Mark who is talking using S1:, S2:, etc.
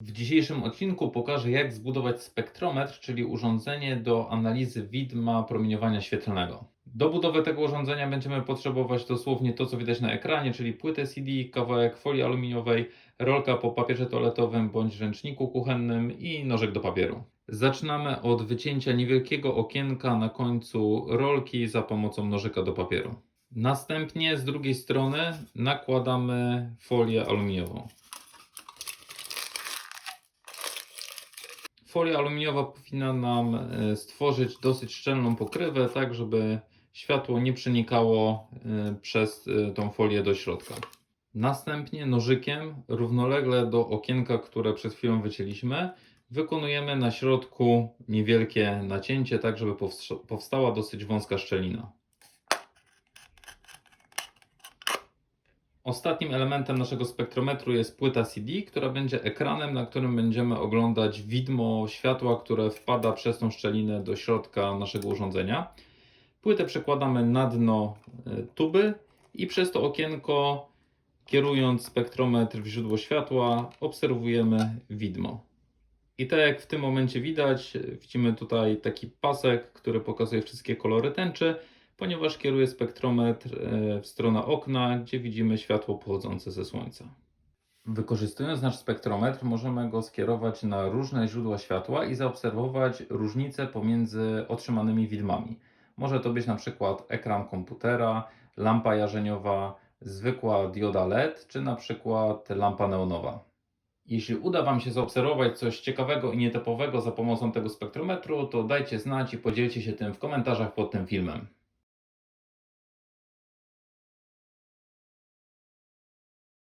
S1: W dzisiejszym odcinku pokażę, jak zbudować spektrometr, czyli urządzenie do analizy widma promieniowania świetlnego. Do budowy tego urządzenia będziemy potrzebować dosłownie to, co widać na ekranie, czyli płytę CD, kawałek folii aluminiowej, rolka po papierze toaletowym bądź ręczniku kuchennym i nożek do papieru. Zaczynamy od wycięcia niewielkiego okienka na końcu rolki za pomocą nożyka do papieru. Następnie z drugiej strony nakładamy folię aluminiową. Folia aluminiowa powinna nam e, stworzyć dosyć szczelną pokrywę, tak żeby światło nie przenikało e, przez e, tą folię do środka. Następnie nożykiem równolegle do okienka, które przed chwilą wycięliśmy, wykonujemy na środku niewielkie nacięcie, tak żeby powstała dosyć wąska szczelina. Ostatnim elementem naszego spektrometru jest płyta CD, która będzie ekranem, na którym będziemy oglądać widmo światła, które wpada przez tą szczelinę do środka naszego urządzenia. Płytę przekładamy na dno e, tuby i przez to okienko, kierując spektrometr w źródło światła, obserwujemy widmo. I tak jak w tym momencie widać, widzimy tutaj taki pasek, który pokazuje wszystkie kolory tęczy ponieważ kieruje spektrometr e, w stronę okna, gdzie widzimy światło pochodzące ze Słońca. Wykorzystując nasz spektrometr, możemy go skierować na różne źródła światła i zaobserwować różnice pomiędzy otrzymanymi widmami. Może to być na przykład ekran komputera, lampa jarzeniowa, zwykła dioda LED, czy na przykład lampa neonowa. Jeśli uda Wam się zaobserwować coś ciekawego i nietypowego za pomocą tego spektrometru, to dajcie znać i podzielcie się tym w komentarzach pod tym filmem.